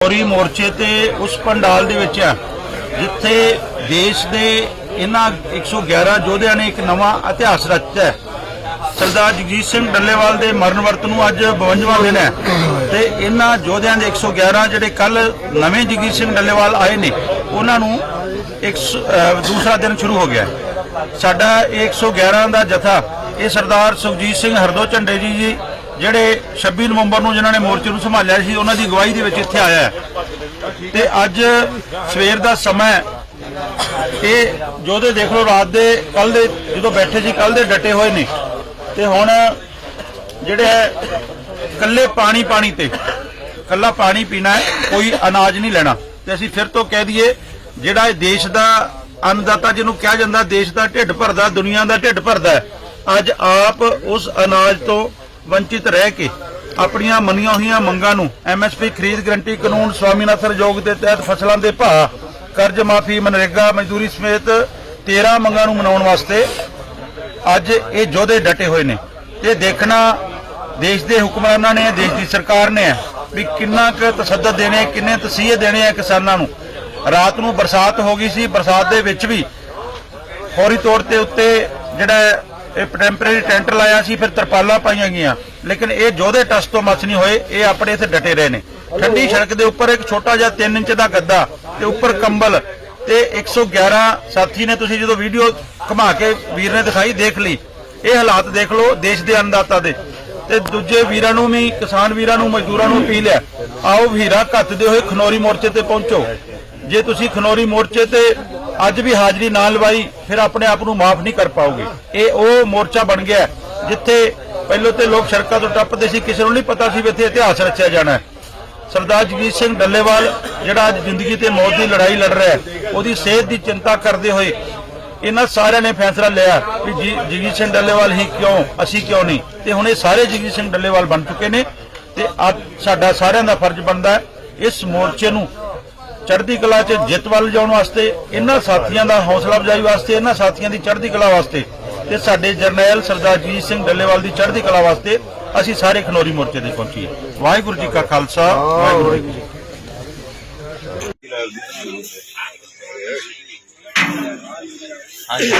ਔਰੀ ਮੋਰਚੇ ਤੇ ਉਸ ਪੰਡਾਲ ਦੇ ਵਿੱਚ ਆ ਜਿੱਥੇ ਦੇਸ਼ ਦੇ ਇਹਨਾਂ 111 ਯੋਧਿਆਂ ਨੇ ਇੱਕ ਨਵਾਂ ਇਤਿਹਾਸ ਰਚਿਆ ਹੈ। ਸਰਦਾਰ ਜਗਜੀਤ ਸਿੰਘ ਡੱਲੇਵਾਲ ਦੇ ਮਰਨ ਵਰਤ ਨੂੰ ਅੱਜ 52ਵਾਂ ਦਿਨ ਹੈ ਤੇ ਇਹਨਾਂ ਯੋਧਿਆਂ ਦੇ 111 ਜਿਹੜੇ ਕੱਲ ਨਵੇਂ ਜਗਜੀਤ ਸਿੰਘ ਡੱਲੇਵਾਲ ਆਏ ਨੇ, ਉਹਨਾਂ ਨੂੰ ਇੱਕ ਦੂਸਰਾ ਦਿਨ ਸ਼ੁਰੂ ਹੋ ਗਿਆ ਸਾਡਾ ਇਹ 111 ਦਾ ਜਥਾ, ਇਹ ਸਰਦਾਰ ਸੁਖਜੀਤ ਸਿੰਘ ਹਰਦੋ ਝੰਡੇ ਜੀ ਜੀ ਜਿਹੜੇ 26 ਨਵੰਬਰ ਨੂੰ ਜਿਨ੍ਹਾਂ ਨੇ ਮੋਰਚੇ ਨੂੰ ਸੰਭਾਲਿਆ ਸੀ, ਉਹਨਾਂ ਦੀ ਅਗਵਾਈ ਦੇ ਵਿੱਚ ਇੱਥੇ ਆਇਆ ਹੈ। ਤੇ ਅੱਜ ਸਵੇਰ ਦਾ ਸਮਾਂ ਇਹ ਜੋਧੇ ਦੇਖ ਲਓ, ਰਾਤ ਦੇ ਕੱਲ ਦੇ ਜਦੋਂ ਬੈਠੇ ਸੀ ਕੱਲ ਦੇ ਡਟੇ ਹੋਏ ਨੇ। ਤੇ ਹੁਣ ਜਿਹੜੇ ਹੈ ਕੱਲੇ ਪਾਣੀ ਪਾਣੀ ਤੇ ਕੱਲਾ ਪਾਣੀ ਪੀਣਾ ਹੈ, ਕੋਈ ਅਨਾਜ ਨਹੀਂ ਲੈਣਾ। ਤੇ ਅਸੀਂ ਫਿਰ ਤੋਂ ਕਹਿ ਦਈਏ, ਜਿਹੜਾ ਇਹ ਦੇਸ਼ ਦਾ ਅੰਨਦਾਤਾ ਜਿਹਨੂੰ ਕਿਹਾ ਜਾਂਦਾ, ਦੇਸ਼ ਦਾ ਢਿੱਡ ਭਰਦਾ, ਦੁਨੀਆ ਦਾ ਢਿੱਡ ਭਰਦਾ ਅੱਜ ਆਪ ਉਸ ਅਨਾਜ ਤੋਂ ਵੰਚਿਤ ਰਹਿ ਕੇ ਆਪਣੀਆਂ ਮੰਨੀਆਂ ਹੋਈਆਂ ਮੰਗਾਂ ਨੂੰ ਐਮਐਸਪੀ ਖਰੀਦ ਗਰੰਟੀ ਕਾਨੂੰਨ ਸਵਾਮੀਨਾਥਨ ਯੋਗ ਦੇ ਤਹਿਤ ਫਸਲਾਂ ਦੇ ਭਾਅ, ਕਰਜ਼ ਮਾਫੀ, ਮਨਰੇਗਾ, ਮਜ਼ਦੂਰੀ ਸਮੇਤ 13 ਮੰਗਾਂ ਨੂੰ ਮਨਾਉਣ ਵਾਸਤੇ ਅੱਜ ਇਹ ਯੋਧੇ ਡਟੇ ਹੋਏ ਨੇ। ਤੇ ਦੇਖਣਾ ਦੇਸ਼ ਦੇ ਹੁਕਮਰਾਨਾਂ ਨੇ, ਦੇਸ਼ ਦੀ ਸਰਕਾਰ ਨੇ ਵੀ ਕਿੰਨਾ ਕੁ ਤਸੱਦਦ ਦੇਣੇ, ਕਿੰਨੇ ਤਸੀਹੇ ਦੇਣੇ ਆ ਕਿਸਾਨਾਂ ਨੂੰ। ਰਾਤ ਨੂੰ ਬਰਸਾਤ ਹੋ ਗਈ ਸੀ, ਬਰਸਾਤ ਦੇ ਵਿੱਚ ਵੀ ਫੌਰੀ ਤੌਰ ਤੇ ਉੱਤੇ ਜਿਹੜਾ ਇਹ ਟੈਂਪਰੇਰੀ ਟੈਂਟ ਲਾਇਆ ਸੀ ਫਿਰ ਤਰਪਾਲਾਂ ਪਾਈਆਂ ਗਈਆਂ। ਲੇਕਿਨ ਇਹ ਜੋਧੇ ਟਸ ਤੋਂ ਮਸ ਨਹੀਂ ਹੋਏ ਇਹ ਆਪਣੇ ਇੱਥੇ ਡਟੇ ਰਹੇ ਨੇ। ਠੰਡੀ ਸੜਕ ਦੇ ਉੱਪਰ ਇੱਕ ਛੋਟਾ ਜਿਹਾ 3 ਇੰਚ ਦਾ ਗੱਦਾ ਤੇ ਉੱਪਰ ਕੰਬਲ ਤੇ 111 ਸਾਥੀ ਨੇ ਤੁਸੀਂ ਜਦੋਂ ਵੀਡੀਓ ਘੁਮਾ ਕੇ ਵੀਰ ਨੇ ਦਿਖਾਈ ਦੇਖ ਲਈ। ਇਹ ਹਾਲਾਤ ਦੇਖ ਲਓ ਦੇਸ਼ ਦੇ ਅੰਨਦਾਤਾ ਦੇ। ਤੇ ਦੂਜੇ ਵੀਰਾਂ ਨੂੰ ਵੀ ਕਿਸਾਨ ਵੀਰਾਂ ਨੂੰ ਮਜ਼ਦੂਰਾਂ ਨੂੰ ਅਪੀਲ ਹੈ ਆਓ ਵੀਰਾ ਘੱਤਦੇ ਹੋਏ ਖਨੌਰੀ ਮੋਰਚੇ ਤੇ ਪਹੁੰਚੋ। ਜੇ ਤੁਸੀਂ ਖਨੌਰੀ ਮੋਰਚੇ ਤੇ ਅੱਜ ਵੀ ਹਾਜ਼ਰੀ ਨਾ ਲਵਾਈ, ਫਿਰ ਆਪਣੇ ਆਪ ਨੂੰ ਮਾਫ ਨਹੀਂ ਕਰ ਪਾਓਗੇ। ਇਹ ਉਹ ਮੋਰਚਾ ਬਣ ਗਿਆ, ਜਿੱਥੇ ਪਹਿਲਾਂ ਤੇ ਲੋਕ ਸੜਕਾਂ ਤੋਂ ਟੱਪਦੇ ਸੀ, ਕਿਸੇ ਨੂੰ ਨਹੀਂ ਪਤਾ ਸੀ ਵੀ ਇੱਥੇ ਇਤਿਹਾਸ ਰਚਿਆ ਜਾਣਾ ਹੈ। ਸਰਦਾਰ ਜਗਜੀਤ ਸਿੰਘ ਡੱਲੇਵਾਲ, ਜਿਹੜਾ ਅੱਜ ਜ਼ਿੰਦਗੀ ਤੇ ਮੌਤ ਦੀ ਲੜਾਈ ਲੜ ਰਿਹਾ ਹੈ, ਉਹਦੀ ਸਿਹਤ ਦੀ ਚਿੰਤਾ ਕਰਦੇ ਹੋਏ ਇਹਨਾਂ ਸਾਰਿਆਂ ਨੇ ਫੈਸਲਾ ਲਿਆ ਵੀ ਜੀ- ਸਿੰਘ ਡੱਲੇਵਾਲ ਹੀ ਕਿਉਂ, ਅਸੀਂ ਕਿਉਂ ਨਹੀਂ? ਤੇ ਹੁਣ ਇਹ ਸਾਰੇ ਜਗਜੀਤ ਸਿੰਘ ਡੱਲੇਵਾਲ ਬਣ ਚੁੱਕੇ ਨੇ ਤੇ ਅੱਜ ਸਾਡਾ ਸਾਰਿਆਂ ਦਾ ਫਰਜ਼ ਬਣਦਾ ਹੈ, ਇਸ ਮੋਰਚੇ ਨੂੰ ਚੜ੍ਹਦੀ ਕਲਾ 'ਚ ਜਿੱਤ ਵੱਲ ਲਿਜਾਉਣ ਵਾਸਤੇ, ਇਹਨਾਂ ਸਾਥੀਆਂ ਦਾ ਹੌਸਲਾ ਅਫਜ਼ਾਈ ਵਾਸਤੇ, ਇਹਨਾਂ ਸਾਥੀਆਂ ਦੀ ਚੜ੍ਹਦੀ ਕਲਾ ਵਾਸਤੇ ਤੇ ਸਾਡੇ ਜਰਨੈਲ ਸਰਦਾਰ ਜੀਤ ਸਿੰਘ ਡੱਲੇਵਾਲ ਦੀ ਚੜ੍ਹਦੀ ਕਲਾ ਵਾਸਤੇ ਅਸੀਂ ਸਾਰੇ ਖਨੌਰੀ ਮੋਰਚੇ ਤੇ ਪਹੁੰਚੀਏ। ਵਾਹਿਗੁਰੂ ਜੀ ਕਾ ਖਾਲਸਾ, ਵਾਹਿਗੁਰੂ ਜੀ ਕੀ ਫਤਿਹ। ਹਾਂਜੀ।